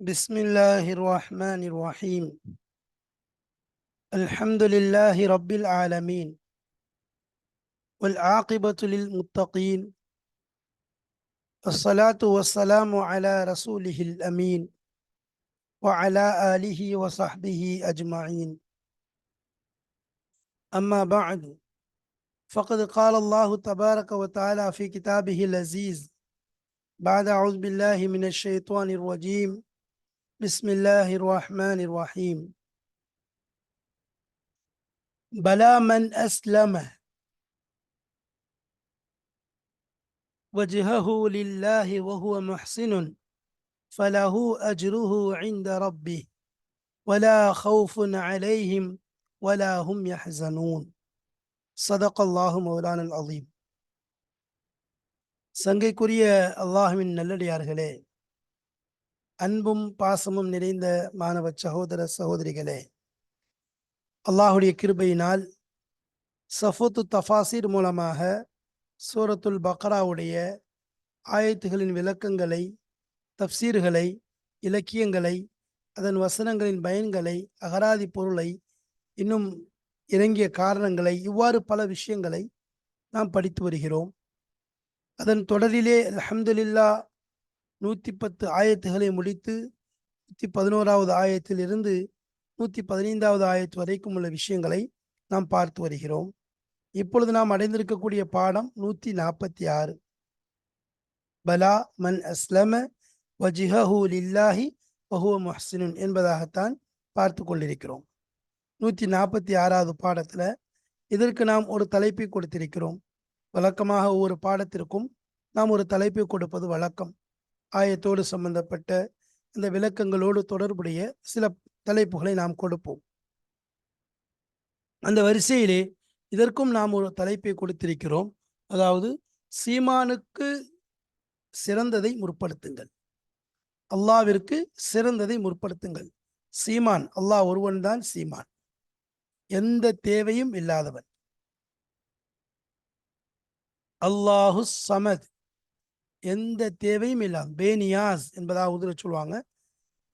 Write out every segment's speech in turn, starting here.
بسم الله الرحمن الرحيم. الحمد لله رب العالمين. والعاقبة للمتقين. الصلاة والسلام على رسوله الأمين. وعلى آله وصحبه أجمعين. أما بعد فقد قال الله تبارك وتعالى في كتابه العزيز بعد أعوذ بالله من الشيطان الرجيم. بسم الله الرحمن الرحيم بلى من أسلم وجهه لله وهو محسن فله أجره عند ربه ولا خوف عليهم ولا هم يحزنون صدق الله مولانا العظيم சங்கைக்குரிய அல்லாஹுவின் நல்லடியார்களே அன்பும் பாசமும் நிறைந்த மாணவ சகோதர சகோதரிகளே அல்லாஹுடைய கிருபையினால் சஃபத்து தஃபாசிர் மூலமாக சூரத்துல் பக்ராவுடைய ஆயத்துகளின் விளக்கங்களை தப்சீர்களை இலக்கியங்களை அதன் வசனங்களின் பயன்களை அகராதி பொருளை இன்னும் இறங்கிய காரணங்களை இவ்வாறு பல விஷயங்களை நாம் படித்து வருகிறோம். அதன் தொடரிலே அலமதுல்லா நூற்றி பத்து ஆயத்துகளை முடித்து நூற்றி பதினோராவது ஆயத்தில் இருந்து நூற்றி பதினைந்தாவது ஆயத்து வரைக்கும் உள்ள விஷயங்களை நாம் பார்த்து வருகிறோம். இப்பொழுது நாம் அடைந்திருக்கக்கூடிய பாடம் நூற்றி நாற்பத்தி ஆறு. பலா மன் அஸ்லம வஜிஹூ லில்லாஹி பஹுவ முஹ்சினுன் என்பதாகத்தான் பார்த்து கொண்டிருக்கிறோம். நூற்றி நாற்பத்தி ஆறாவது பாடத்தில் இதற்கு நாம் ஒரு தலைப்பை கொடுத்திருக்கிறோம். வழக்கமாக ஒவ்வொரு பாடத்திற்கும் நாம் ஒரு தலைப்பை கொடுப்பது வழக்கம். ஆயத்தோடு சம்பந்தப்பட்ட இந்த விளக்கங்களோடு தொடர்புடைய சில தலைப்புகளை நாம் கொடுப்போம். அந்த வரிசையிலே இதற்கும் நாம் ஒரு தலைப்பை கொடுத்திருக்கிறோம். அதாவது சீமானுக்கு சிறந்ததை முற்படுத்துங்கள். அல்லாவிற்கு சிறந்ததை முற்படுத்துங்கள். சீமான் அல்லாஹ் ஒருவன்தான் சீமான். எந்த தேவையும் இல்லாதவன். அல்லாஹு சமத். எந்த தேவையும் இல்லாத. பேனியாஸ் என்பதாக உதிர சொல்லுவாங்க.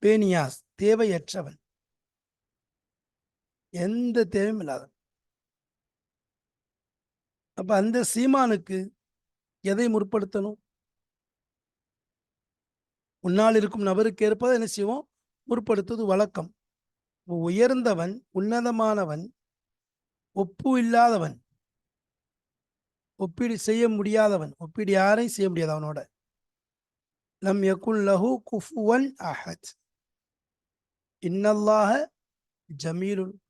பேனியாஸ் தேவையற்றவன். எந்த தேவையும் இல்லாதவன். அப்ப அந்த சீமானுக்கு எதை முற்படுத்தணும்? உன்னால் இருக்கும் நபருக்கு ஏற்பதை என்ன செய்வோம்? முற்படுத்துவது வழக்கம். உயர்ந்தவன் உன்னதமானவன் ஒப்பு இல்லாதவன். ஒப்பீடு செய்ய முடியாதவன். ஒப்பீடு யாரையும் செய்ய முடியாது அவனோட. லம் யகுல் லஹு குஃபுவன் அஹத். இன்னல்லாஹ ஜமீலுன்.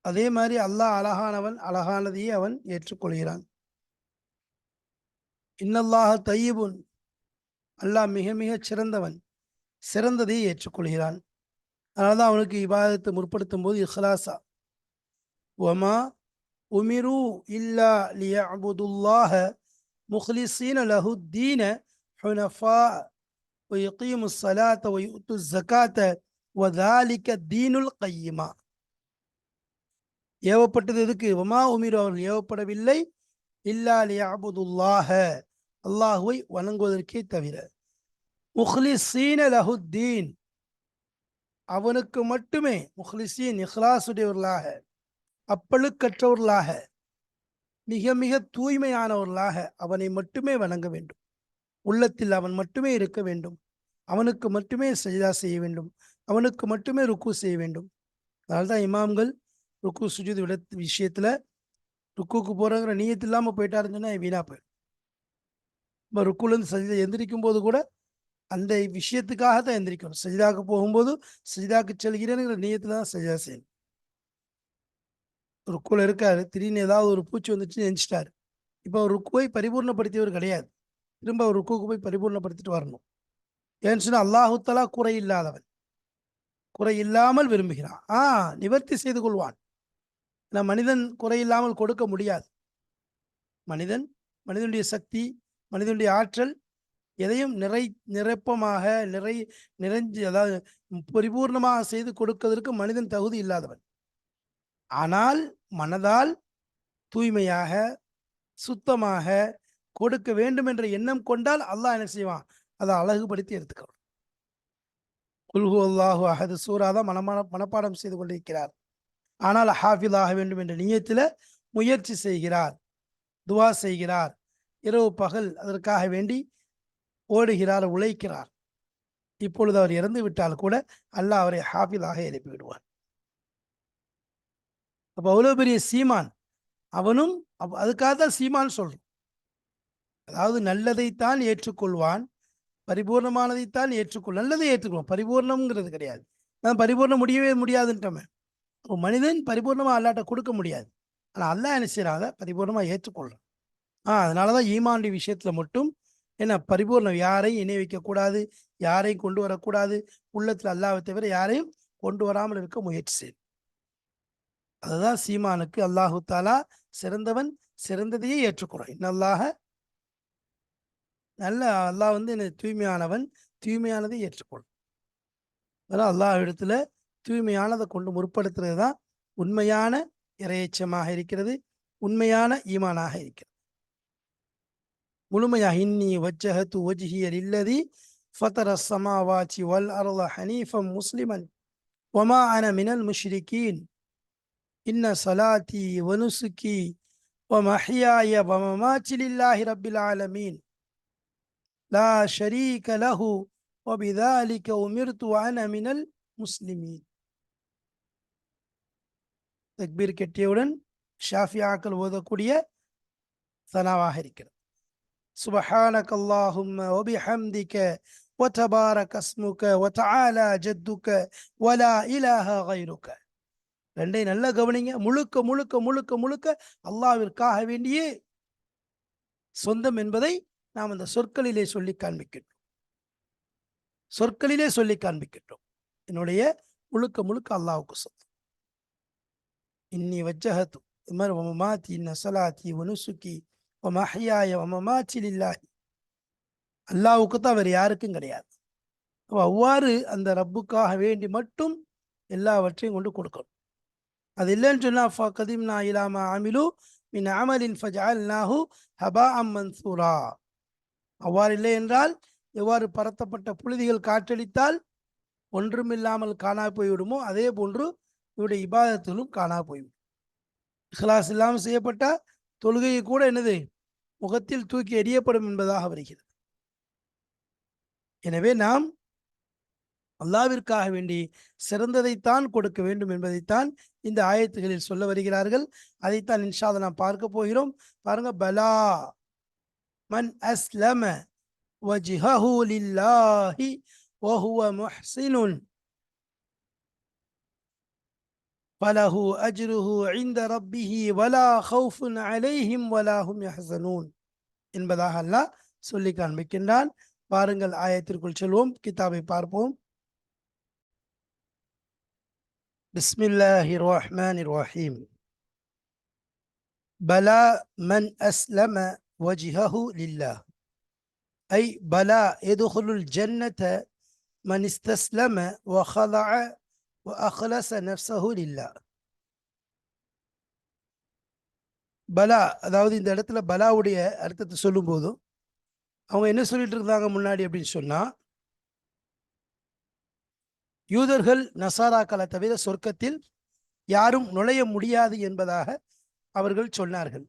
அதே மாதிரி அல்லாஹ் அழகானவன் அழகானதையே அவன் ஏற்றுக்கொள்கிறான். இன்னல்லாக தையீபுன் அல்லாஹ் மிக மிக சிறந்தவன். சிறந்ததை ஏற்றுக்கொள்கிறான். அதனால்தான் அவனுக்கு இபாதத்தை முற்படுத்தும் போது இஹ்லாசா. ஒமா உமிரு இல்லா லியஅபுதுல்லாஹ முஹ்லிசீன லஹு தீன ஹுனஃபா ويقيموا الصلاة ويؤتوا الزكاة وذلك الدين القيمة ஏவப்பட்டது எதுக்கு வமா உமிரு அவர்கள் ஏவப்படவில்லை இல்லா லியஅபுதுல்லாஹ அல்லாஹுவை வணங்குவதற்கே தவிர முஹ்லிசீன லஹுத்தீன் அவனுக்கு மட்டுமே முஹ்லிசீன் இஹ்லாசுடையவர்களாக அப்பழுக்கற்றவர்களாக மிக மிக தூய்மையானவர்களாக அவனை மட்டுமே வணங்க வேண்டும். உள்ளத்தில் அவன் மட்டுமே இருக்க வேண்டும். அவனுக்கு மட்டுமே சஜிதா செய்ய வேண்டும். அவனுக்கு மட்டுமே ருக்கு செய்ய வேண்டும். அதனால்தான் இமாம்கள் ருக்கு சுஜித் விட விஷயத்தில் ருக்குக்கு போகிறங்கிற நீயத்து இல்லாமல் போயிட்டாருன்னு சொன்னால் வீணா போயிடும். இப்போ ருக்குலேருந்து சஜிதா எந்திரிக்கும் போது கூட அந்த விஷயத்துக்காக தான் எந்திரிக்கணும். சஜிதாவுக்கு போகும்போது சஜிதாக்கு செல்கிறேனுங்கிற நீயத்தில் தான் சஜிதா செய்யணும். ருக்குல இருக்காரு. திடீர்னு ஏதாவது ஒரு பூச்சி வந்துச்சு நினைச்சிட்டாரு இப்போ அவர் ருக்குவை பரிபூர்ணப்படுத்தியவர் கிடையாது. திரும்ப அவர் ருக்குவுக்கு போய் பரிபூர்ணப்படுத்திட்டு வரணும். ஏன்னு சொன்னால் அல்லாஹுத்தலா குறை இல்லாதவன். குறை இல்லாமல் விரும்புகிறான். ஆ நிவர்த்தி செய்து கொள்வான். நான் மனிதன் குறை இல்லாமல் கொடுக்க முடியாது. மனிதன் மனிதனுடைய சக்தி மனிதனுடைய ஆற்றல் எதையும் நிறை நிரப்பமாக நிறை நிறைஞ்சு அதாவது பரிபூர்ணமாக செய்து கொடுப்பதற்கு மனிதன் தகுதி இல்லாதவன். ஆனால் மனதால் தூய்மையாக சுத்தமாக கொடுக்க வேண்டும் என்ற எண்ணம் கொண்டால் அல்லாஹ் என்ன செய்வான்? அதை அழகுபடுத்தி எடுத்துக்கணும். குல்ஹு அல்லாஹு அஹது சூரா தான் மனமான மனப்பாடம் செய்து கொண்டிருக்கிறார். ஆனால் ஹாஃபில் ஆக வேண்டும் என்ற நியத்தில் முயற்சி செய்கிறார் துவா செய்கிறார் இரவு பகல் அதற்காக வேண்டி ஓடுகிறார் உழைக்கிறார். இப்பொழுது அவர் இறந்து விட்டால் கூட அல்லாஹ் அவரை ஹாஃபிலாக எழுப்பி விடுவார் அப்போ அவ்வளோ பெரிய சீமான். அவனும் அப் அதுக்காக தான் சீமான் சொல்கிறான் அதாவது நல்லதைத்தான் ஏற்றுக்கொள்வான் பரிபூர்ணமானதைத்தான் ஏற்றுக்கொள் நல்லதை ஏற்றுக்கொள்வான். பரிபூர்ணம்ங்கிறது கிடையாது. நான் பரிபூர்ணம் முடியவே முடியாதுன்ட்டோமே. அப்போ மனிதன் பரிபூர்ணமாக அல்லாட்ட கொடுக்க முடியாது. ஆனால் அல்லா என்ன செய்யறான் அதை? பரிபூர்ணமாக ஏற்றுக்கொள்கிறான் ஆ அதனால தான் ஈமாண்டி விஷயத்தில் மட்டும் என்ன பரிபூர்ணம் யாரையும் இணை வைக்கக்கூடாது யாரையும் கொண்டு வரக்கூடாது உள்ளத்தில் அல்லாவை தவிர யாரையும் கொண்டு வராமல் இருக்க முயற்சி செய்யும் அதுதான் சீமானுக்கு அல்லாஹு தாலா சிறந்தவன் சிறந்ததையே ஏற்றுக்கிறோம் இன்னல்லாக நல்ல அல்லாஹ் வந்து என்ன தூய்மையானவன் தூய்மையானதை ஏற்றுக்கொள்ளும் அதனால் அல்லாஹ் இடத்துல தூய்மையானதை கொண்டு முற்படுத்துறது தான் உண்மையான இரையச்சமாக இருக்கிறது உண்மையான ஈமானாக இருக்கிறது. முழுமையாக இன்னி வஜ்ஜஹத்து ஒஜிஹியல் இல்லதி ஃபதர சமாவாச்சி வல் அருள ஹனீஃபம் முஸ்லிமன் ஒமா அன மினல் முஷ்ரிகீன். இன்ன சலாத்தி வனுசுக்கி ومحياي ومماتي لله رب العالمين لا شريك له وبذلك أمرت وأنا من المسلمين தக்பீர் கெட்டியவுடன் ஷாஃபியாக்கள் ஓதக்கூடிய சனாவாக இருக்கிறது சுபஹானக் அல்லாஹும்ம وبحمدك وتبارك اسمك وتعالى جدك ولا إله غيرك ரெண்டை நல்லா கவனிங்க. முழுக்க முழுக்க முழுக்க முழுக்க அல்லாவிற்காக வேண்டியே சொந்தம் என்பதை நாம் அந்த சொற்களிலே சொல்லி காண்பிக்கின்றோம். சொற்களிலே சொல்லி காண்பிக்கின்றோம். என்னுடைய முழுக்க முழுக்க அல்லாவுக்கு சொந்தம். இன்னி வஜ்ஜஹத்து இது மாதிரி ஒமமாத்தி இன்ன சலாத்தி ஒனுசுக்கி ஒமஹியாய ஒமமாச்சி இல்லாஹி அல்லாவுக்கு தான் வேறு யாருக்கும் கிடையாது. அவ்வாறு அந்த ரப்புக்காக வேண்டி மட்டும் எல்லாவற்றையும் கொண்டு கொடுக்கணும். அது இல்லைன்னு சொன்னா ஃபகதிம்னா இலாமா அமிலு மின் அமலின் ஃபஜஅல்நாஹு ஹபாஅம் மன்சூரா. அவ்வாறு இல்லை என்றால் எவ்வாறு பரத்தப்பட்ட புழுதிகள் காற்றடித்தால் ஒன்றுமில்லாமல் காணா போய்விடுமோ அதே போன்று இவருடைய இபாதத்திலும் காணா போய்விடும். இஹ்லாஸ் இல்லாமல் செய்யப்பட்ட தொழுகையை கூட என்னது? முகத்தில் தூக்கி எறியப்படும் என்பதாக வருகிறது. எனவே நாம் அல்லாவிற்காக வேண்டி சிறந்ததைத்தான் கொடுக்க வேண்டும் என்பதைத்தான் இந்த ஆயத்துகளில் சொல்ல வருகிறார்கள் அதைத்தான் இன்ஷாத நாம் பார்க்க போகிறோம் பாருங்க பலா மன் அஸ்லம வஜ்ஹஹு லில்லாஹி وهو محسن فله أجره عند ربه ولا خوف عليهم ولا هم يحزنون என்பதாக அல்லாஹ் சொல்லி காண்பிக்கின்றான் பாருங்கள் ஆயத்திற்குள் செல்வோம் கிதாபை பார்ப்போம் بسم الله الرحمن الرحيم بلى من أسلم وجهه لله أي بلى يدخل الجنة من استسلم وخضع وأخلص نفسه لله பலா அதாவது இந்த இடத்துல பலாவுடைய அர்த்தத்தை சொல்லும்போது அவங்க என்ன சொல்லிட்டு இருந்தாங்க முன்னாடி அப்படின்னு சொன்னா யூதர்கள் நசாராக்களை தவிர சொர்க்கத்தில் யாரும் நுழைய முடியாது என்பதாக அவர்கள் சொன்னார்கள்.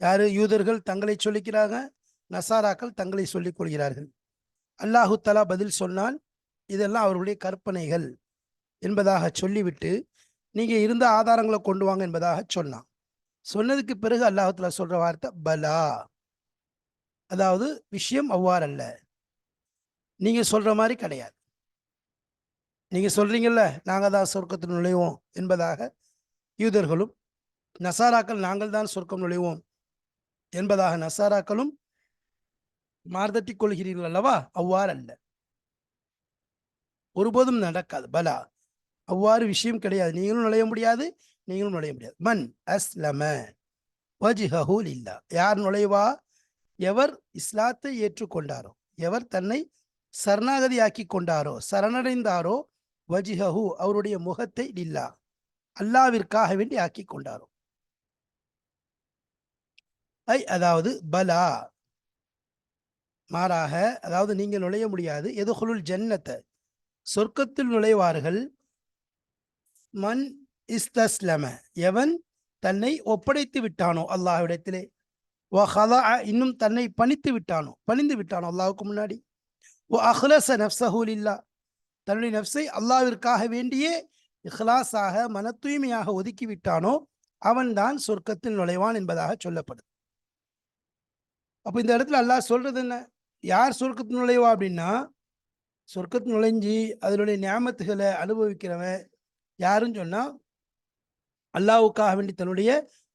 யாரு? யூதர்கள் தங்களை சொல்லிக்கிறாங்க நசாராக்கள் தங்களை சொல்லிக் கொள்கிறார்கள். அல்லாஹு தலா பதில் சொன்னால் இதெல்லாம் அவர்களுடைய கற்பனைகள் என்பதாக சொல்லிவிட்டு நீங்க இருந்த ஆதாரங்களை கொண்டு வாங்க என்பதாக சொன்னான். சொன்னதுக்கு பிறகு அல்லாஹுத்தலா சொல்ற வார்த்தை பலா அதாவது விஷயம் அவ்வாறல்ல. நீங்க சொல்ற மாதிரி கிடையாது. நீங்க சொல்றீங்கல்ல நாங்கள் தான் சொர்க்கத்தில் நுழைவோம் என்பதாக யூதர்களும் நசாராக்கள் நாங்கள் தான் சொர்க்கம் நுழைவோம் என்பதாக நசாராக்களும் மார்தட்டி கொள்கிறீர்கள் அல்லவா? அவ்வாறு அல்ல. ஒருபோதும் நடக்காது. பலா. அவ்வாறு விஷயம் கிடையாது. நீங்களும் நுழைய முடியாது நீங்களும் நுழைய முடியாது. மன் அஸ்லம வஜிஹூல் இல்லா யார் நுழைவா? எவர் இஸ்லாத்தை ஏற்றுக்கொண்டாரோ எவர் தன்னை சரணாகதியாக்கி கொண்டாரோ சரணடைந்தாரோ வஜிஹஹு அவருடைய முகத்தை லில்லா அல்லாவிற்காக வேண்டி ஆக்கி கொண்டாரோ. ஐ அதாவது பலா. மாறாக அதாவது நீங்கள் நுழைய முடியாது. எதுகுலுல் ஜன்னத்தை சொர்க்கத்தில் நுழைவார்கள். மன் இஸ்தஸ்லம. எவன் தன்னை ஒப்படைத்து விட்டானோ அல்லாஹ்விடத்திலே. ஓ ஹலா இன்னும் தன்னை பணித்து விட்டானோ. பணிந்து விட்டானோ அல்லாவுக்கு முன்னாடி. ஓ அஹ்லச நஃப்ஸஹு இல்லா தன்னுடைய நஃப்ஸை அல்லாவிற்காக வேண்டியே இஹ்லாஸாக மன தூய்மையாக ஒதுக்கி விட்டானோ அவன்தான் சொர்க்கத்தில் நுழைவான் என்பதாக சொல்லப்படுது. அப்போ இந்த இடத்துல அல்லாஹ் சொல்றது என்ன? யார் சொர்க்கத்தில் நுழைவா அப்படின்னா சொர்க்கத்து நுழைஞ்சி அதனுடைய ஞாபகத்துகளை அனுபவிக்கிறவன் யாருன்னு சொன்னா அல்லாவுக்காக வேண்டி தன்னுடைய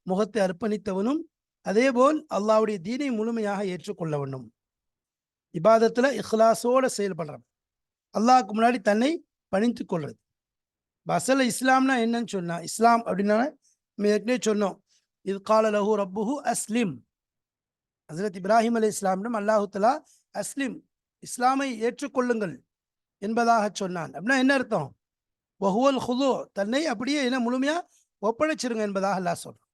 முகத்தை அர்ப்பணித்தவனும் அதேபோல் அல்லாஹ்வுடைய தீனை முழுமையாக ஏற்றுக்கொள்ளவனும். இபாதத்துல இஹ்லாஸோட செயல்படுறவன். அல்லாஹ்வுக்கு முன்னாடி தன்னை பணித்து கொள்றது. அசல இஸ்லாம்னா என்னன்னு சொன்னா இஸ்லாம் அப்படின்னா நம்ம ஏற்கனவே சொன்னோம். இது கால லஹூ ரப்புஹு அஸ்லிம். ஹசரத் இப்ராஹிம் அலி இஸ்லாமிடம் அல்லாஹுத்தலா அஸ்லிம் இஸ்லாமை ஏற்றுக்கொள்ளுங்கள் என்பதாக சொன்னான். அப்படின்னா என்ன அர்த்தம்? வஹுவல் ஹுது தன்னை அப்படியே என்ன முழுமையா ஒப்படைச்சிருங்க என்பதாக அல்லாஹ் சொல்றான்.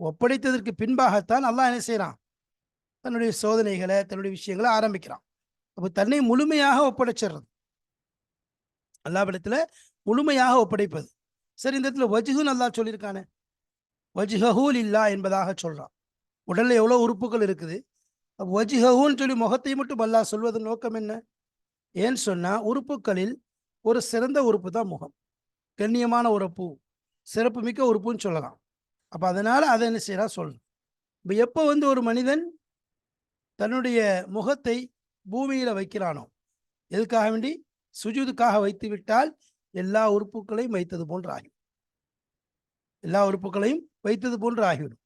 ஒப்படைத்ததற்கு பின்பாகத்தான் அல்லாஹ் என்ன செய்கிறான் தன்னுடைய சோதனைகளை தன்னுடைய விஷயங்களை ஆரம்பிக்கிறான். அப்போ தன்னை முழுமையாக ஒப்படைச்சிடுறது. அல்லாவிடத்தில் முழுமையாக ஒப்படைப்பது. சரி இந்த இடத்துல வஜுகுன்னு அல்லாஹ் சொல்லியிருக்கானே. வஜ்ஹூல் இல்லா என்பதாக சொல்றான். உடல்ல எவ்வளவு உறுப்புகள் இருக்குது? வஜ்ஹூன்னு சொல்லி முகத்தை மட்டும் அல்லா சொல்வதன் நோக்கம் என்ன? ஏன்னு சொன்னா உறுப்புகளில் ஒரு சிறந்த உறுப்பு தான் முகம். கண்ணியமான உறுப்பு சிறப்பு மிக்க உறுப்புன்னு சொல்லலாம். அப்போ அதனால அதை என்ன செய்கிறா சொல்லணும் இப்போ எப்போ வந்து ஒரு மனிதன் தன்னுடைய முகத்தை பூமியில வைக்கிறானோ? எதுக்காக வேண்டி? சுஜூதுக்காக வைத்து விட்டால் எல்லா உறுப்புகளையும் வைத்தது போன்று ஆகிவிடும் எல்லா உறுப்புகளையும் வைத்தது போன்று ஆகிவிடும்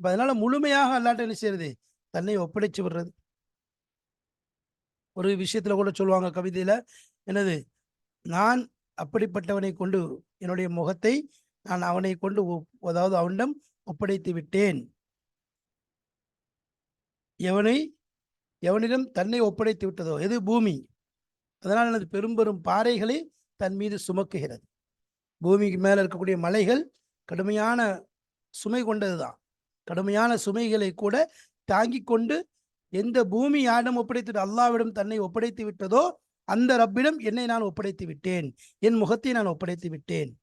அப்ப அதனால முழுமையாக அல்லாட்ட என்ன செய்யறது? தன்னை ஒப்படைச்சு விடுறது. ஒரு விஷயத்துல கூட சொல்லுவாங்க கவிதையில என்னது? நான் அப்படிப்பட்டவனை கொண்டு என்னுடைய முகத்தை நான் அவனை கொண்டு அதாவது அவனிடம் ஒப்படைத்து விட்டேன். எவனை? எவனிடம் தன்னை ஒப்படைத்து விட்டதோ எது பூமி? அதனால் எனது பெரும்பெரும் பாறைகளை தன் மீது சுமக்குகிறது. பூமிக்கு மேலே இருக்கக்கூடிய மலைகள் கடுமையான சுமை கொண்டதுதான். கடுமையான சுமைகளை கூட தாங்கி கொண்டு எந்த பூமி யாரிடம் ஒப்படைத்து அல்லாவிடம் தன்னை ஒப்படைத்து விட்டதோ அந்த ரப்பிடம் என்னை நான் ஒப்படைத்து விட்டேன். என் முகத்தை நான் ஒப்படைத்து விட்டேன்.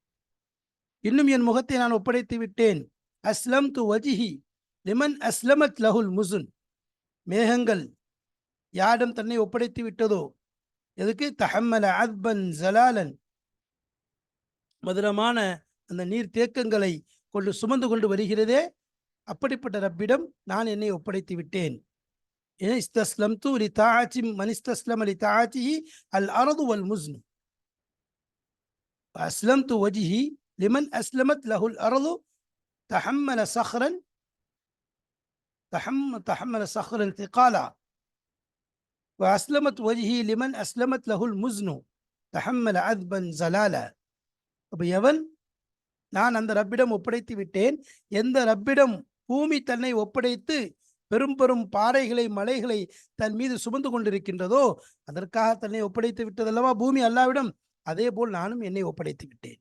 இன்னும் என் முகத்தை நான் ஒப்படைத்து விட்டேன். அஸ்லம் து வஜிஹி. லிமன் அஸ்லமத் லஹுல் முசுன். மேகங்கள் யாரிடம் தன்னை ஒப்படைத்து விட்டதோ? எதுக்கு? தஹம்மல அத்பன் ஜலாலன். மதுரமான அந்த நீர் தேக்கங்களை கொண்டு சுமந்து கொண்டு வருகிறதே? அப்படிப்பட்ட ரப்பிடம் நான் என்னை ஒப்படைத்து விட்டேன். இஸ்தஸ்லம் தூ லி தாச்சி மனிஸ்தஸ்லம் அலி தாச்சி அல் அரது அல் முஸ்னு. அஸ்லம் து வஜிஹி லிமன் அஸ்லமத் லஹுல் அரது தஹம்மல சஹ்ரன். தஹம் தஹம்மல சஹ்ரன் திகாலா. அஸ்லமத் ஒஜி லிமன் அஸ்லமத் லஹுல் முஸ்னு தஹம்மல அத்பன் ஜலால அப்போ எவன்? நான் அந்த ரப்பிடம் ஒப்படைத்து விட்டேன். எந்த ரப்பிடம் பூமி தன்னை ஒப்படைத்து பெரும் பெரும் பாறைகளை மலைகளை தன் மீது சுமந்து கொண்டிருக்கின்றதோ அதற்காக தன்னை ஒப்படைத்து விட்டதல்லவா பூமி அல்லாவிடம்? அதே போல் நானும் என்னை ஒப்படைத்து விட்டேன்.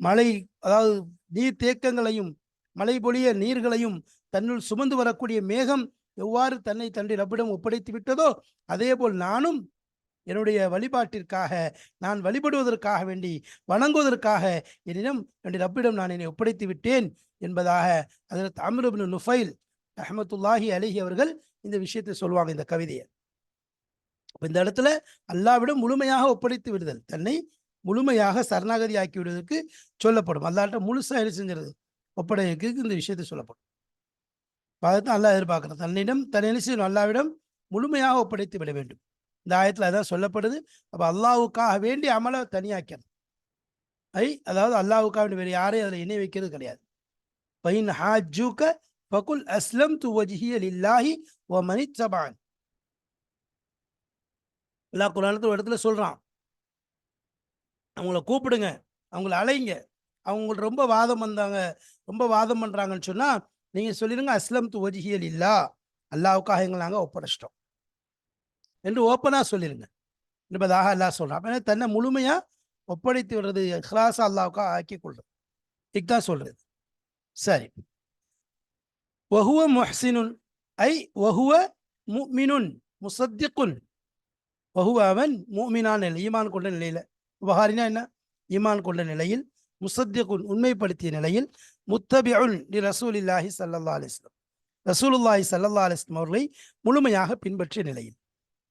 மழை அதாவது நீர் தேக்கங்களையும் மழை பொழிய நீர்களையும் தன்னுள் சுமந்து வரக்கூடிய மேகம் எவ்வாறு தன்னை தன்னுடைய ரப்பிடம் ஒப்படைத்து விட்டதோ அதே போல் நானும் என்னுடைய வழிபாட்டிற்காக நான் வழிபடுவதற்காக வேண்டி வணங்குவதற்காக என்னிடம் என்னுடைய ரப்பிடம் நான் என்னை ஒப்படைத்து விட்டேன் என்பதாக அதில் அம்ருபின் நுஃபைல் அஹமத்துல்லாஹி அலிஹி அவர்கள் இந்த விஷயத்தை சொல்லுவாங்க இந்த கவிதையை. இந்த இடத்துல அல்லாவிடம் முழுமையாக ஒப்படைத்து விடுதல் தன்னை முழுமையாக சரணாகதி ஆக்கி விடுவதற்கு சொல்லப்படும். அல்லாட்ட முழுசாக என்ன செஞ்சிருது? ஒப்படைக்கு இந்த விஷயத்தை சொல்லப்படும். பதத்தை அல்லா எதிர்பார்க்கிறது. தன்னிடம் தன் அல்லாவிடம் முழுமையாக ஒப்படைத்து விட வேண்டும். இந்த ஆயத்தில் அதான் சொல்லப்படுது. அப்போ அல்லாவுக்காக வேண்டிய அமலை தனியாக்கிறது. ஐ அதாவது அல்லாவுக்காக வேண்டிய வேறு யாரையும் அதில் இணை வைக்கிறது கிடையாது. பைன் ஹாஜூக்க பகுல் அஸ்லம் து இல்லாஹி ஓ வ மனி சபான் எல்லா குரானத்துல ஒரு இடத்துல சொல்கிறான் அவங்கள கூப்பிடுங்க. அவங்கள அலைங்க அவங்க ரொம்ப வாதம் வந்தாங்க. ரொம்ப வாதம் பண்ணுறாங்கன்னு சொன்னால் நீங்க சொல்லிடுங்க அஸ்லம் து ஒஜிஹியல் இல்லா அல்லாவுக்காக எங்களை நாங்கள் ஒப்படைச்சிட்டோம். என்று ஓப்பனாக சொல்லிடுங்க. என்பதாக அல்லா சொல்கிறான் அப்போ தன்னை முழுமையாக ஒப்படைத்து விடுறது ஹிலாசா அல்லாவுக்காக ஆக்கி கொள்றது. தான் சொல்றது. சரி. வஹுவ மொஹ்சினுன் ஐ வஹுவ முமினுன் முசத்திக்குன் வஹுவ அவன் மூமினான் நிலை ஈமான் கொண்ட நிலையில். புகாரினா என்ன? ஈமான் கொண்ட நிலையில் முசத்திகுன் உண்மைப்படுத்திய நிலையில் முத்தபியுன் ரசூல் ரசூலில்லாஹி சல்லா அலிஸ்லம் ரசூலுல்லாஹி சல்லா அலிஸ்லம் அவர்களை முழுமையாக பின்பற்றிய நிலையில்.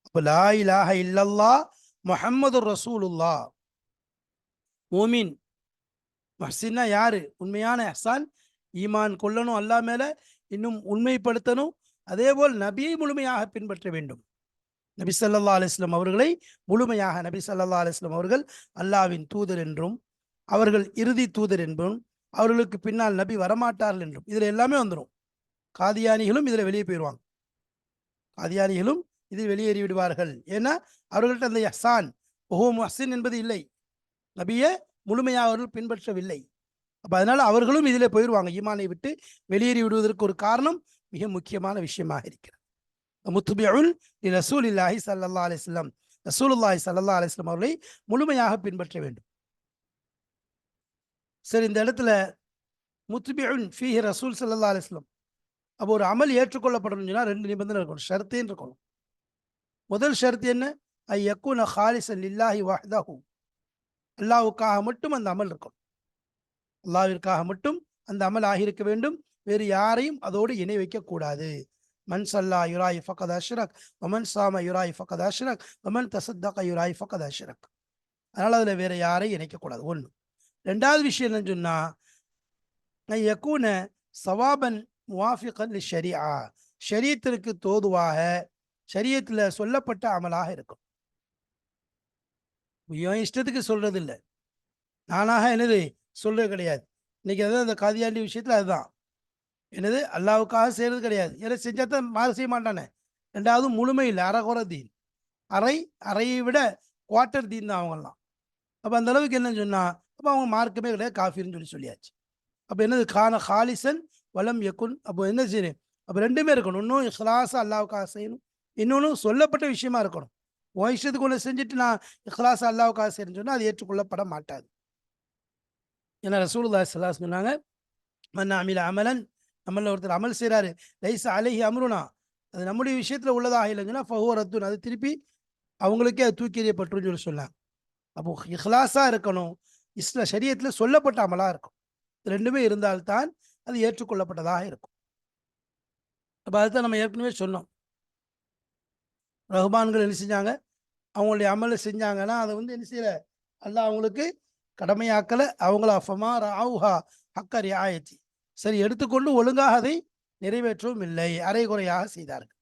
அப்போ லா இலாஹ இல்லல்லா முஹம்மது ரசூலுல்லா மோமின் மஹ்சின்னா யாரு? உண்மையான ஹசான் ஈமான் கொள்ளணும் அல்லா மேல இன்னும் உண்மைப்படுத்தணும். அதே போல் நபியை முழுமையாக பின்பற்ற வேண்டும். நபி சல்லா அலிஸ்லம் அவர்களை முழுமையாக நபி சல்லா அலிஸ்லம் அவர்கள் அல்லாவின் தூதர் என்றும் அவர்கள் இறுதி தூதர் என்றும் அவர்களுக்கு பின்னால் நபி வரமாட்டார்கள் என்றும் இதில் எல்லாமே வந்துடும் காதியானிகளும் இதில் வெளியே போயிடுவாங்க காதியானிகளும் இதில் வெளியேறி விடுவார்கள். ஏன்னா அவர்கள்ட்ட அந்த யஹ்சான் ஓஹோ மஹ்சின் என்பது இல்லை. நபியை முழுமையாக அவர்கள் பின்பற்றவில்லை. அப்போ அதனால் அவர்களும் இதில் போயிடுவாங்க ஈமானை விட்டு வெளியேறி விடுவதற்கு ஒரு காரணம் மிக முக்கியமான விஷயமாக இருக்கிறது. முத்துபியுல் ரசூல் இல்லாஹி சல்லா அலிஸ்லாம் ரசூலுல்லாஹி சல்லா அலிஸ்லாம் அவர்களை முழுமையாக பின்பற்ற வேண்டும். சரி இந்த இடத்துல முத்துபியுன் ஃபீஹி ரசூல் சல்லா அலிஸ்லாம் அப்போ ஒரு அமல் ஏற்றுக்கொள்ளப்படணும்னு சொன்னால் ரெண்டு நிபந்தனை இருக்கணும். ஷர்த்தின்னு இருக்கணும். முதல் ஷர்த்து என்ன? ஐ யக்குன ஹாலிசன் இல்லாஹி வாஹ்தாஹூ. அல்லாவுக்காக மட்டும் அந்த அமல் இருக்கணும். அல்லாவிற்காக மட்டும் அந்த அமல் ஆகியிருக்க வேண்டும். வேறு யாரையும் அதோடு இணை வைக்கக்கூடாது மன் சல்லா யுராய் ஃபகத் அஷ்ரக் ஒமன் சாம யுராய் ஃபகத் அஷ்ரக் ஒமன் தசத்தக யுராய் ஃபகத் அஷ்ரக். அதனால் அதில் வேறு யாரையும் இணைக்கக்கூடாது ஒன்று. ரெண்டாவது விஷயம் என்னன்னு சொன்னால் யக்கூன சவாபன் முவாஃபிகன் ஷரியா ஷரியத்திற்கு தோதுவாக ஷரியத்தில் சொல்லப்பட்ட அமலாக இருக்கும். என் இஷ்டத்துக்கு சொல்கிறது இல்லை நானாக என்னது? சொல்கிறது கிடையாது. இன்னைக்கு அதாவது அந்த காதியாண்டி விஷயத்தில் அதுதான். என்னது? அல்லாவுக்காக செய்கிறது கிடையாது. ஏன்னா செஞ்சால் தான் மாறு செய்ய மாட்டானே? ரெண்டாவது முழுமை இல்லை. அறகுற தீன். அரை அறையை விட குவார்ட்டர் தீன் தான் அவங்கெல்லாம். அப்போ அந்த அளவுக்கு என்னன்னு சொன்னால் அப்போ அவங்க மார்க்கமே கிடையாது காஃபின்னு சொல்லி சொல்லியாச்சு. அப்போ என்னது? கான ஹாலிசன் வலம் எக்குன் அப்போ என்ன செய்யணும்? அப்போ ரெண்டுமே இருக்கணும். இன்னும் இஹ்லாஸாக அல்லாவுக்காக செய்யணும். இன்னொன்று சொல்லப்பட்ட விஷயமா இருக்கணும். உன் இஷ்டத்துக்கு ஒன்று செஞ்சுட்டு நான் இஹ்லாஸ் அல்லாவுக்காக செய்யணும்னு சொன்னால் அது ஏற்றுக்கொள்ளப்பட மாட்டாது. ஏன்னா ரசூலுல்லா சல்லாஸ் சொன்னாங்க மன்ன அமில அமலன். நம்மள ஒருத்தர் அமல் செய்கிறாரு லைஸ் அலஹி அமருனா. அது நம்முடைய விஷயத்தில் உள்ளதாக இல்லைங்கன்னா ஃபஹோரத்துன் அது திருப்பி அவங்களுக்கே அது தூக்கி எறியப்பட்டுருன்னு சொல்லி சொன்னாங்க அப்போ இஹ்லாஸாக இருக்கணும். இஸ்ல சரியத்தில் சொல்லப்பட்ட அமலாக இருக்கும் ரெண்டுமே இருந்தால்தான் அது ஏற்றுக்கொள்ளப்பட்டதாக இருக்கும். அப்போ அதுதான் நம்ம ஏற்கனவே சொன்னோம். ரஹ்மான்கள் என்ன செஞ்சாங்க? அவங்களுடைய அமலை செஞ்சாங்கன்னா அதை வந்து என்ன செய்யல? அல்ல அவங்களுக்கு கடமையாக்கலை. அவங்கள அஃபமா ராவுஹா ஹக்கரி ஆயத்தி. சரி எடுத்துக்கொண்டு ஒழுங்காக அதை நிறைவேற்றவும் இல்லை. அரைகுறையாக செய்தார்கள்.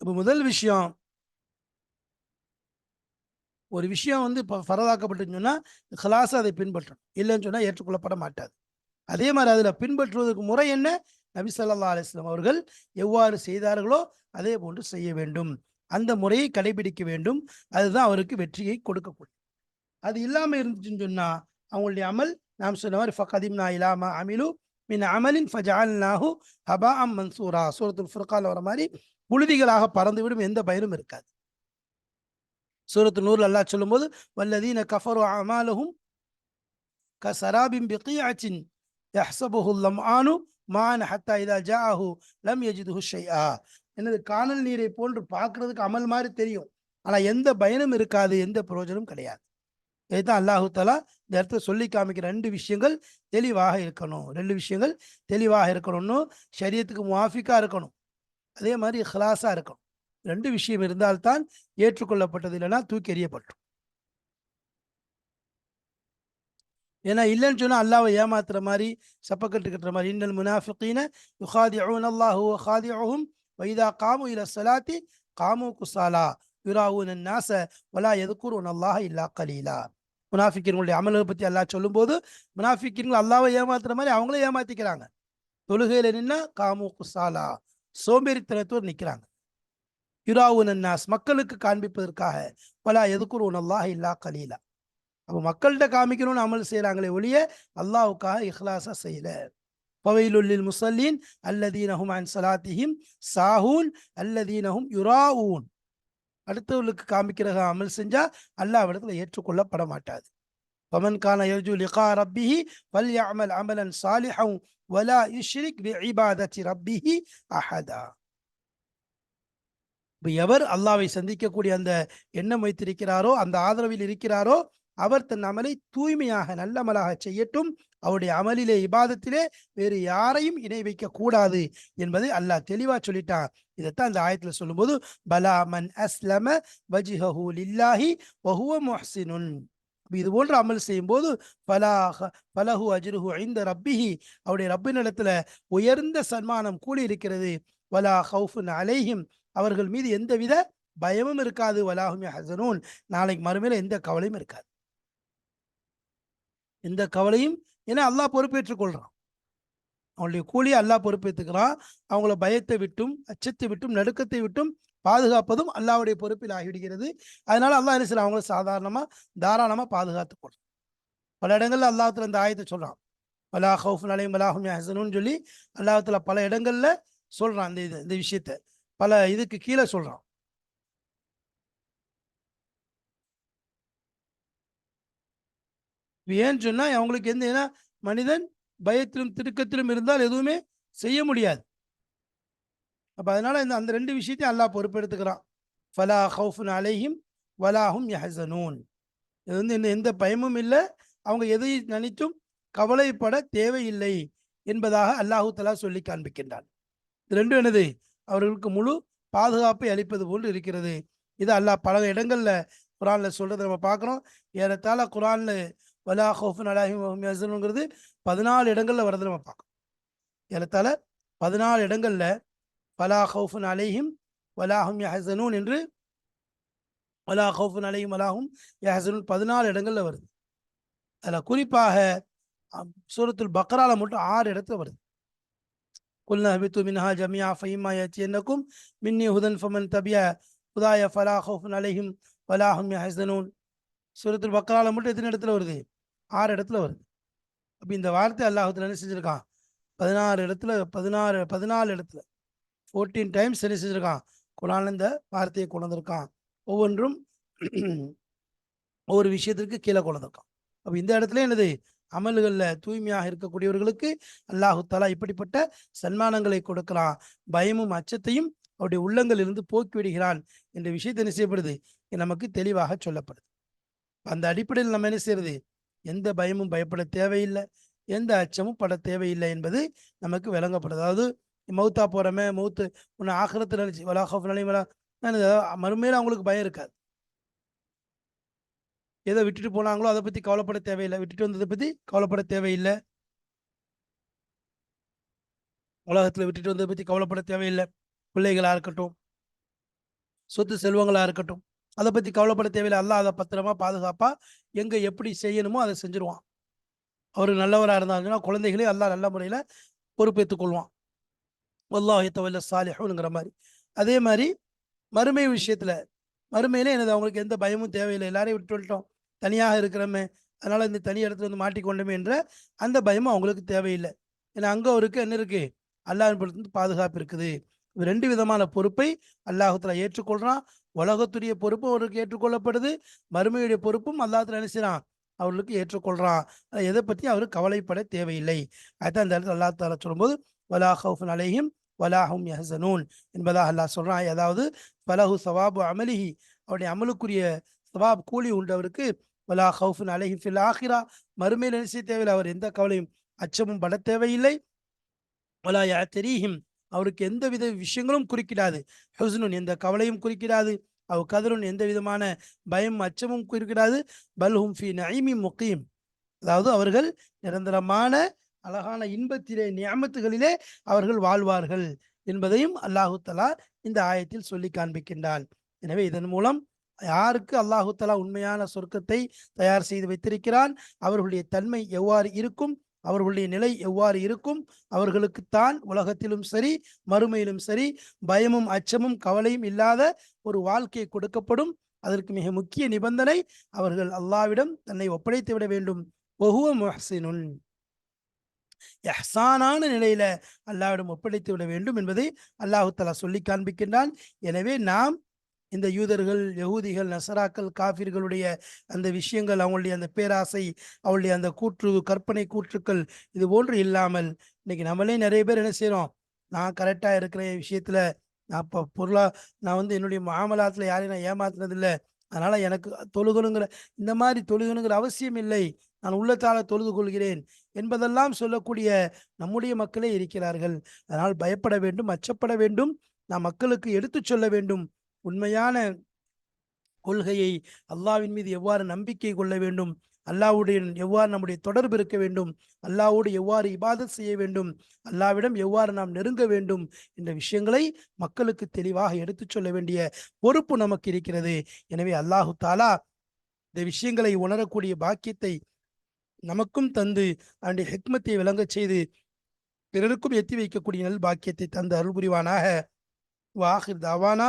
இப்போ முதல் விஷயம் ஒரு விஷயம் வந்து இப்போ ஃபரதாக்கப்பட்டுன்னு சொன்னால் கிளாஸ் அதை பின்பற்றணும். இல்லைன்னு சொன்னால் ஏற்றுக்கொள்ளப்பட மாட்டாது. அதே மாதிரி அதில் பின்பற்றுவதற்கு முறை என்ன? நபி சொல்லா அலிஸ்லாம் அவர்கள் எவ்வாறு செய்தார்களோ அதே போன்று செய்ய வேண்டும். அந்த முறையை கடைபிடிக்க வேண்டும். அதுதான் அவருக்கு வெற்றியை கொடுக்கக்கூடும் அது இல்லாமல் இருந்துச்சுன்னு சொன்னால் அவங்களுடைய அமல் நாம் சொன்ன மாதிரி ஃபகதிம்னா இலாமா அமிலு மின் அமலின் ஃபஜால்னாஹு ஹபா அம் மன்சூரா. சூரத்துல் ஃபுர்கால் வர மாதிரி புழுதிகளாக பறந்துவிடும் எந்த பயனும் இருக்காது. சூரத்து நூறு அல்லா சொல்லும்போது வல்லதீன கஃபரு அமாலஹும் க சராபின் பிகியாச்சின் யஹ்சபுஹு ஆனு மான் ஹத்தா இதா ஜாஹு லம் யஜிதுஹு ஹுஷையா எனது காணல் நீரை போன்று பார்க்கறதுக்கு அமல் மாதிரி தெரியும். ஆனால் எந்த பயனும் இருக்காது எந்த பிரயோஜனம் கிடையாது. இதுதான் அல்லாஹு தலா இந்த இடத்துல சொல்லி காமிக்கிற ரெண்டு விஷயங்கள் தெளிவாக இருக்கணும். ரெண்டு விஷயங்கள் தெளிவாக இருக்கணும்னு சரியத்துக்கு முவாஃபிக்காக இருக்கணும். அதே மாதிரி ஹிலாஸாக இருக்கணும். ரெண்டு விஷயம் இருந்தால்தான் ஏற்றுக்கொள்ளப்பட்டது இல்லைன்னா தூக்கி எறியப்பட்டோம் ஏன்னா இல்லைன்னு சொன்னால் அல்லாவை ஏமாத்துற மாதிரி சப்பக்கட்டு கட்டுற மாதிரி இன்னல் முனாஃபிகீன யுகாதிஉன் அல்லாஹு வகாதிஉஹும் வைதா காமு இல சலாத்தி காமு குசாலா யுராவுன் நாச வலா எதுக்கூர் உன் அல்லாஹ இல்லா கலீலா. முனாஃபிக்கின்களுடைய அமலை பற்றி அல்லாஹ் சொல்லும்போது முனாஃபிக்கின்கள் அல்லாவை ஏமாத்துற மாதிரி அவங்களே ஏமாத்திக்கிறாங்க. தொழுகையில் நின்னா காமு குசாலா சோம்பேறித்தனத்தோடு நிற்கிறாங்க யுராவுன் நாஸ் மக்களுக்கு காண்பிப்பதற்காக வலா எதுக்குருன் அல்லாஹ் இல்லா கலீலா அப்போ மக்கள்கிட்ட காமிக்கணும்னு அமல் செய்கிறாங்களே ஒழிய அல்லாவுக்காக இஹ்லாஸா செய்யல பவைலுல்லில் முசல்லீன் அல்லதீனஹும் அன் சலாத்திஹிம் சாஹூன் அல்லதீனஹும் யுராவூன் அடுத்தவர்களுக்கு காமிக்கிற அமல் செஞ்சா அல்லாவிடத்துல ஏற்றுக்கொள்ளப்பட மாட்டாது பமன் கான யர்ஜு லிகா ரப்பிஹி வல் யஅமல் அமலன் சாலிஹன் வலா யுஷ்ரிக் பி இபாதத்தி ரப்பிஹி அஹதா இப்போ எவர் அல்லாவை சந்திக்கக்கூடிய அந்த எண்ணம் வைத்திருக்கிறாரோ அந்த ஆதரவில் இருக்கிறாரோ அவர் தன் அமலை தூய்மையாக நல்லமலாக செய்யட்டும். அவருடைய அமலிலே இபாதத்திலே வேறு யாரையும் இணை வைக்க கூடாது என்பதை அல்லாஹ் தெளிவா சொல்லிட்டான். இதைத்தான் அந்த ஆயத்துல சொல்லும்போது பலா மன் அஸ்லம வஜிஹு லில்லாஹி வஹுவ முஹ்சினுன். இது போன்ற அமல் செய்யும் போது பலாஹ பலஹு அஜ்ருஹு ஐந்த ரப்பிஹி. அவருடைய ரப்பினிடத்துல உயர்ந்த சன்மானம் கூடி இருக்கிறது வலா ஹவுஃபுன் அலைஹிம். அவர்கள் மீது எந்தவித பயமும் இருக்காது. வலாஹும் ஹசனூன் நாளைக்கு மறுமையில் எந்த கவலையும் இருக்காது. எந்த கவலையும் ஏன்னா அல்லாஹ் பொறுப்பேற்றுக் கொள்றான். அவங்களுடைய கூலியை அல்லாஹ் பொறுப்பேற்றுக்கிறான் அவங்கள பயத்தை விட்டும் அச்சத்தை விட்டும் நடுக்கத்தை விட்டும் பாதுகாப்பதும் அல்லாவுடைய பொறுப்பில் ஆகிவிடுகிறது. அதனால அல்லாஹ் என்ன செய்யலாம் அவங்கள சாதாரணமாக தாராளமாக பாதுகாத்துக் கொள்றான். பல இடங்கள்ல அல்லாஹத்துல இந்த ஆயத்தை சொல்றான். வலா ஹவுஃப் நலையும் வலாஹும் ஹசனுன்னு சொல்லி அல்லாஹத்துல பல இடங்கள்ல சொல்றான். இந்த இது இந்த விஷயத்த. பல இதுக்கு கீழே சொல்றான். ஏன்னு சொன்னா அவங்களுக்கு எந்த ஏன்னா மனிதன் பயத்திலும் திடுக்கத்திலும் இருந்தால் எதுவுமே செய்ய முடியாது. அப்ப அதனால இந்த அந்த ரெண்டு விஷயத்தையும் அல்லாஹ் பொறுப்பெடுத்துக்கிறான். ஃபலா ஹவுஃபுன் அலைஹிம் வலாஹும் யஹசனூன். இது வந்து என்ன எந்த பயமும் இல்லை. அவங்க எதை நினைத்தும் கவலைப்பட தேவையில்லை என்பதாக அல்லாஹு தலா சொல்லி காண்பிக்கின்றான். இது ரெண்டும் என்னது? அவர்களுக்கு முழு பாதுகாப்பை அளிப்பது போன்று இருக்கிறது. இது அல்லாஹ் பல இடங்கள்ல குரான்ல சொல்றதை நம்ம பார்க்குறோம். ஏறத்தாழ குரான்ல வலா ஹோஃபுன் அலாஹிங்கிறது பதினாலு இடங்கள்ல வரதை நம்ம பார்க்கணும் ஏறத்தாழ பதினாலு இடங்கள்ல வலா ஹவுஃபுன் அலைஹிம் வலாஹும் யஹசனூன் என்று வலா ஹவுஃபுன் அலையும் வலாஹும் யஹசனூன் பதினாலு இடங்கள்ல வருது. அதில் குறிப்பாக சூரத்துல் பக்ரால மட்டும் ஆறு இடத்துல வருது. குல்னா ஹபித்து மின்ஹா ஜமியா ஃபைமா யத்தியன்னக்கும் மின்னி ஹுதன் ஃபமன் தபியா ஹுதாய ஃபலா ஹவுஃபுன் அலைஹிம் வலாஹும் யஹசனூன் சூரத்துல் பக்ரால மட்டும் எத்தனை இடத்துல வருது? ஆறு இடத்துல வருது. அப்போ இந்த வார்த்தை அல்லாஹத்தில் என்ன செஞ்சுருக்கான்? பதினாறு இடத்துல பதினாறு பதினாலு இடத்துல ஃபோர்டீன் டைம்ஸ் என்ன செஞ்சுருக்கான்? குரான் இந்த வார்த்தையை கொண்டு வந்திருக்கான் ஒவ்வொன்றும் ஒவ்வொரு விஷயத்திற்கு கீழே கொண்டு வந்திருக்கான் அப்போ இந்த இடத்துல என்னது? அமல்களில் தூய்மையாக இருக்கக்கூடியவர்களுக்கு அல்லாஹு தாலா இப்படிப்பட்ட சன்மானங்களை கொடுக்கிறான் பயமும் அச்சத்தையும் அவருடைய உள்ளங்களிலிருந்து போக்கி விடுகிறான் என்ற விஷயத்தை என்ன செய்யப்படுது? நமக்கு தெளிவாக சொல்லப்படுது. அந்த அடிப்படையில் நம்ம என்ன செய்யறது? எந்த பயமும் பயப்பட தேவையில்லை. எந்த அச்சமும் பட தேவையில்லை என்பது நமக்கு விளங்கப்படுது. அதாவது மௌத்தா போறமே மௌத்து உன்னை ஆக்கிரத்தில் நினைச்சு வலா ஹோஃப் வலா மறுமையில அவங்களுக்கு பயம் இருக்காது. எதை விட்டுட்டு போனாங்களோ அதை பத்தி கவலைப்பட தேவையில்லை. விட்டுட்டு வந்ததை பத்தி கவலைப்பட தேவையில்லை. உலகத்தில் விட்டுட்டு வந்ததை பத்தி கவலைப்பட தேவையில்லை. பிள்ளைகளா இருக்கட்டும் சொத்து செல்வங்களா இருக்கட்டும் அதை பத்தி கவலைப்பட தேவையில்லை. அல்ல அதை பத்திரமா பாதுகாப்பா எங்க எப்படி செய்யணுமோ அதை செஞ்சிருவான். அவர் நல்லவராக இருந்தாங்கன்னா குழந்தைகளே எல்லாம் நல்ல முறையில பொறுப்பேற்றுக் கொள்வான். வல்லாஹித்தவல்ல சாலிஹுங்கிற மாதிரி. அதே மாதிரி மறுமை விஷயத்துல மறுமையில எனது அவங்களுக்கு எந்த பயமும் தேவையில்லை. எல்லாரையும் விட்டு விட்டோம் தனியாக இருக்கிறோமே அதனால் இந்த தனி இடத்துல வந்து மாட்டிக்கொண்டோமே என்ற அந்த பயமும் அவங்களுக்கு தேவையில்லை. ஏன்னா அங்கே அவருக்கு என்ன இருக்கு? அல்லாஹ் பாதுகாப்பு இருக்குது. ரெண்டு விதமான பொறுப்பை அல்லாஹத்துல ஏற்றுக்கொள்றான். உலகத்துடைய பொறுப்பும் அவருக்கு ஏற்றுக்கொள்ளப்படுது. மறுமையுடைய பொறுப்பும் அல்லாஹத்துல நினைச்சான் அவர்களுக்கு ஏற்றுக்கொள்றான். எதை பற்றி அவர் கவலைப்பட தேவையில்லை. அதுதான் இந்த இடத்துல அல்லா தாலா சொல்லும்போது வலா ஹவுஃபுன் அலைஹிம் வலாஹும் யஹசனூன் என்பதாக அல்லாஹ் சொல்றான். அதாவது பலஹு சவாபு அமலிஹி அவருடைய அமலுக்குரிய சவாப் கூலி உண்டவருக்கு வலா ஹவுஃபின் அலைஹி ஃபில் ஆஹிரா மறுமையில் நினைச்ச தேவையில்லை அவர் எந்த கவலையும் அச்சமும் பட தேவையில்லை. வலா யா தெரியும் அவருக்கு எந்த வித விஷயங்களும் குறிக்கிடாது. ஹுஸ்னுன் எந்த கவலையும் குறிக்கிடாது. அவ் கதருன் எந்த விதமான பயம் அச்சமும் குறிக்கிடாது. பல்ஹும் ஃபி நைமி முக்கீம் அதாவது அவர்கள் நிரந்தரமான அழகான இன்பத்திலே நியமத்துகளிலே அவர்கள் வாழ்வார்கள் என்பதையும் அல்லாஹு தலா இந்த ஆயத்தில் சொல்லி காண்பிக்கின்றான். எனவே இதன் மூலம் யாருக்கு அல்லாஹு தலா உண்மையான சொர்க்கத்தை தயார் செய்து வைத்திருக்கிறான்? அவர்களுடைய தன்மை எவ்வாறு இருக்கும்? அவர்களுடைய நிலை எவ்வாறு இருக்கும்? அவர்களுக்குத்தான் உலகத்திலும் சரி மறுமையிலும் சரி பயமும் அச்சமும் கவலையும் இல்லாத ஒரு வாழ்க்கை கொடுக்கப்படும். அதற்கு மிக முக்கிய நிபந்தனை அவர்கள் அல்லாவிடம் தன்னை ஒப்படைத்து விட வேண்டும். ஒஹுவ முஹசினுன். எஹ்சானான நிலையில அல்லாவிடம் ஒப்படைத்து விட வேண்டும் என்பதை அல்லாஹு தலா சொல்லி காண்பிக்கின்றான். எனவே நாம் இந்த யூதர்கள் யகூதிகள் நசராக்கள் காஃபிர்களுடைய அந்த விஷயங்கள் அவங்களுடைய அந்த பேராசை அவளுடைய அந்த கூற்று கற்பனை கூற்றுக்கள் இது போன்று இல்லாமல் இன்னைக்கு நம்மளே நிறைய பேர் என்ன செய்யறோம் நான் கரெக்டாக இருக்கிற விஷயத்தில் நான் இப்போ பொருளாக நான் வந்து என்னுடைய மாமலாத்தில் யாரையும் நான் ஏமாத்துனதில்ல. அதனால் எனக்கு தொழுகணுங்கிற இந்த மாதிரி தொழுகணுங்கிற அவசியம் இல்லை. நான் உள்ளத்தால தொழுது கொள்கிறேன் என்பதெல்லாம் சொல்லக்கூடிய நம்முடைய மக்களே இருக்கிறார்கள். அதனால் பயப்பட வேண்டும் அச்சப்பட வேண்டும். நாம் மக்களுக்கு எடுத்துச் சொல்ல வேண்டும். உண்மையான கொள்கையை அல்லாவின் மீது எவ்வாறு நம்பிக்கை கொள்ள வேண்டும்? அல்லாவுடன் எவ்வாறு நம்முடைய தொடர்பு இருக்க வேண்டும்? அல்லாவோடு எவ்வாறு இபாதத் செய்ய வேண்டும்? அல்லாவிடம் எவ்வாறு நாம் நெருங்க வேண்டும்? என்ற விஷயங்களை மக்களுக்கு தெளிவாக எடுத்துச் சொல்ல வேண்டிய பொறுப்பு நமக்கு இருக்கிறது. எனவே அல்லாஹு தாலா இந்த விஷயங்களை உணரக்கூடிய பாக்கியத்தை நமக்கும் தந்து அவனுடைய ஹெக்மத்தை விளங்கச் செய்து பிறருக்கும் எத்தி வைக்கக்கூடிய நல் பாக்கியத்தை தந்த அருள் புரிவானாக வாஹிர் தாவானா.